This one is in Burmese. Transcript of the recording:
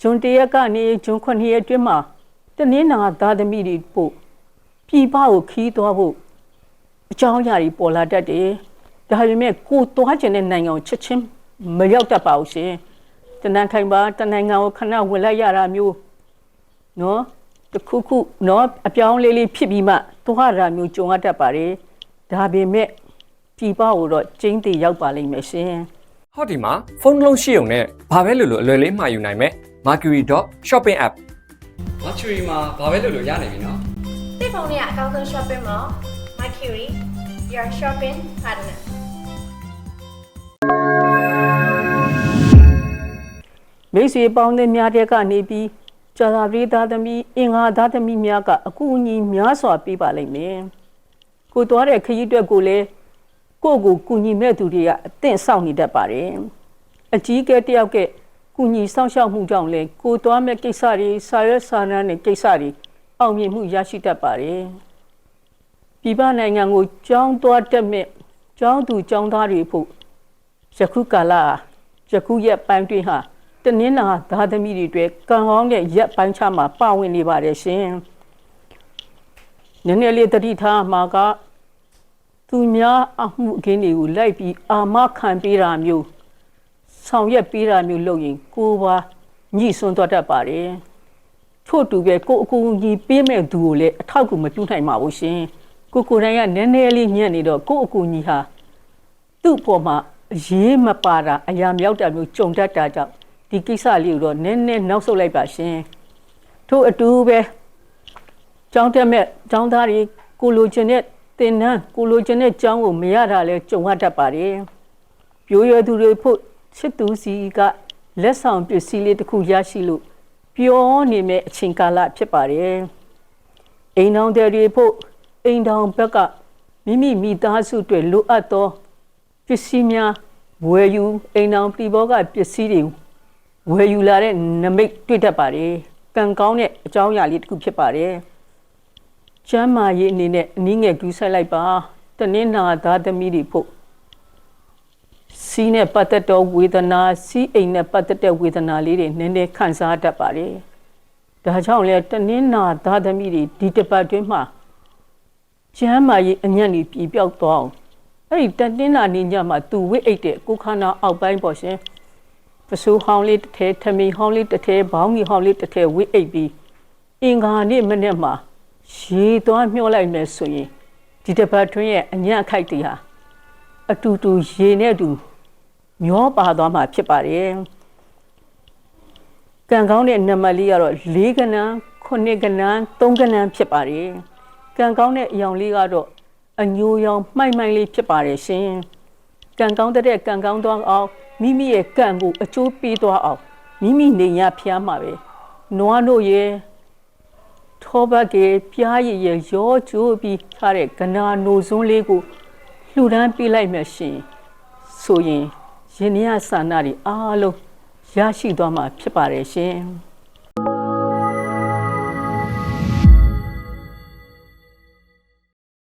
ဂျွန်တရက်ကနေဂျွန်9ရက်အတွင်းမှာတနင်္လာသားသမီးတွေပို့ပြည်ပကိုခီးသွားဖို့အကြောင်းအရာတွေပေါ်လာတတ်တယ်ဒါပေမဲ့ကိုသွားကျင်တဲ့နိုင်ငံကိုချက်ချင်းမရောက်တတ်ပါဘူးရှင်တနန်ခိုင်ပါတနိုင်ငံကိုခဏဝင်လိုက်ရတာမျိုးနော်တခုခုနော်အပြောင်းလေးလေးဖြစ်ပြီးမှသွားရတာမျိုးကြုံရတတ်ပါတယ်ဒါပေမဲ့ပြည်ပကိုတော့ကျင်းတည်ရောက်ပါလိမ့်မယ်ရှင်ဟောဒီမှာဖုန်းတစ်လုံးရှိုံနဲ့ဘာပဲလို့လို့အလွယ်လေးမှာယူနိုင်မယ် Mercury.shopping app Mercury မှာဘာပဲလုပ်လို့ရနိုင်ပြီနော်တိတ်ဖုန်းလေးကအကောင်းဆုံး shopping mall Mercury your shopping partner မိတ်ဆွေပေါင်းတဲ့များတဲ့ကနေပြီးကြာသာပရိသတ်သမီးအင်္ဂါသားသမီးများကအကူအညီများစွာပေးပါလိမ့်မယ်။ကိုသွားတဲ့ခရီးအတွက်ကိုလည်းကိုယ့်ကိုကူညီမဲ့သူတွေကအသင့်ဆောင်နေတတ်ပါတယ်။အကြီးကဲတယောက်က ကူညီဆောင်ရှောက်မှုကြောင့်လည်းကိုသွားမဲ့ကိစ္စတွေစာရွက်စာတမ်းတွေကိစ္စတွေအောင်မြင်မှုရရှိတတ်ပါတယ်။ပြည်ပနိုင်ငံကိုကြောင်းသွားတက်မဲ့ကြောင်းသူကြောင်းသားတွေဖို့ယခုကာလယခုရက်ပိုင်းတွင်ဟာတနင်္လာသားသမီးတွေအတွက်ကံကောင်းတဲ့ရက်ပိုင်းချမှာပါဝင်နေပါတယ်ရှင်။နည်းနည်းလေးတတိထားမှာကသူများအမှုအကင်းတွေကိုလိုက်ပြီးအာမခံပေးတာမျိုး ဆောင်ရွက်ပေးတာမျိုးလုပ်ရင်ကိုယ်ပါညှိစွန်းသွားတတ်ပါတယ်။ထို့တူပဲကိုယ်အကူအညီပေးမဲ့သူကိုလည်းအထောက်အကူမပြုနိုင်ပါဘူးရှင်။ကိုယ်ကိုယ်တိုင်ကနည်းနည်းလေးညံ့နေတော့ကိုယ့်အကူအညီဟာသူ့ပေါ်မှာအရေးမပါတာအရာမြောက်တာမျိုးကြုံတတ်တာကြောင့်ဒီကိစ္စလေးကိုတော့နည်းနည်းနောက်ဆုတ်လိုက်ပါရှင်ထို့အတူပဲကျောင်းတက်မဲ့ကျောင်းသားတွေကိုလိုချင်တဲ့သင်တန်းကိုလိုချင်တဲ့ကျောင်းကိုမရတာလဲကြုံရတတ်ပါတယ်ပြိုးရသူတွေဖို့ ချစ်သူစီကလက်ဆောင်ပစ္စည်းလေးတစ်ခုရရှိလို့ပျော်နေမဲ့အချိန်ကာလဖြစ်ပါတယ်အိမ်တော်တွေဖို့အိမ်တော်ဘက်ကမိမိမိသားစုတွေလိုအပ်သောပစ္စည်းများဝယ်ယူအိမ်အောင်ပြည်ဘောကပစ္စည်းတွေဝယ်ယူလာတဲ့နမိတ်တွေ့တတ်ပါတယ်ကံကောင်းတဲ့အကြောင်းအရာလေးတစ်ခုဖြစ်ပါတယ်ကျမ်းမာရေးအနေနဲ့အနည်းငယ်ကူးဆိုင်လိုက်ပါတနင်္လာသားသမီးတွေဖို့ စီးနဲ့ပတ်သက်တော့ဝေဒနာစီးအိမ်နဲ့ပတ်သက်တဲ့ဝေဒနာလေးတွေနည်းနည်းခံစားတတ်ပါတယ်ဒါကြောင့်လဲတနင်္လာသားသမီးတွေဒီတစ်ပတ်တွင်းမှာကျမ်းမာရေးအညံ့ကြီးပြည်ပြောက်သွားအောင်အဲ့ဒီတတင်းနာနေညမှာသူဝိတ်အိတ်တဲ့ကိုခန္ဓာအောက်ပိုင်းပေါ့ရှင်ပစိုးဟောင်းလေးတစ်ထဲထမီဟောင်းလေးတစ်ထဲဘောင်းကြီးဟောင်းလေးတစ်ထဲဝိတ်အိတ်ပြီးအင်္ဂါနေ့မနေ့မှာရေသွားမျောလိုက်မယ်ဆိုရင်ဒီတစ်ပတ်တွင်းရဲ့အညံ့အခိုက်တွေဟာအတူတူရေနဲ့အတူ မျောပါသွားမှာဖြစ်ပါတယ်ကံကောင်းတဲ့နံပါတ်လေးကတော့၄ကဏန်း9ကဏန်း3ကဏန်းဖြစ်ပါတယ်ကံကောင်းတဲ့အယောင်လေးကတော့အညိုရောင်မှိုက်မှိုက်လေးဖြစ်ပါတယ်ရှင်။ကံကောင်းတဲ့ကံကောင်းသွားအောင်မိမိရဲ့ကံကိုအကျိုးပေးသွားအောင်မိမိနေရဖျားမှာပဲ။နွားတို့ရဲ့ထောဘကေပြားရည်ရဲ့ရောကျိုးပြီးထားတဲ့ကနာနိုစွန်းလေးကိုလှူဒန်းပေးလိုက်မှရှင်။ဆိုရင် ယင်နည်းဆန္ဒတွေအားလုံးရရှိသွားမှာဖြစ်ပါတယ်ရှင်။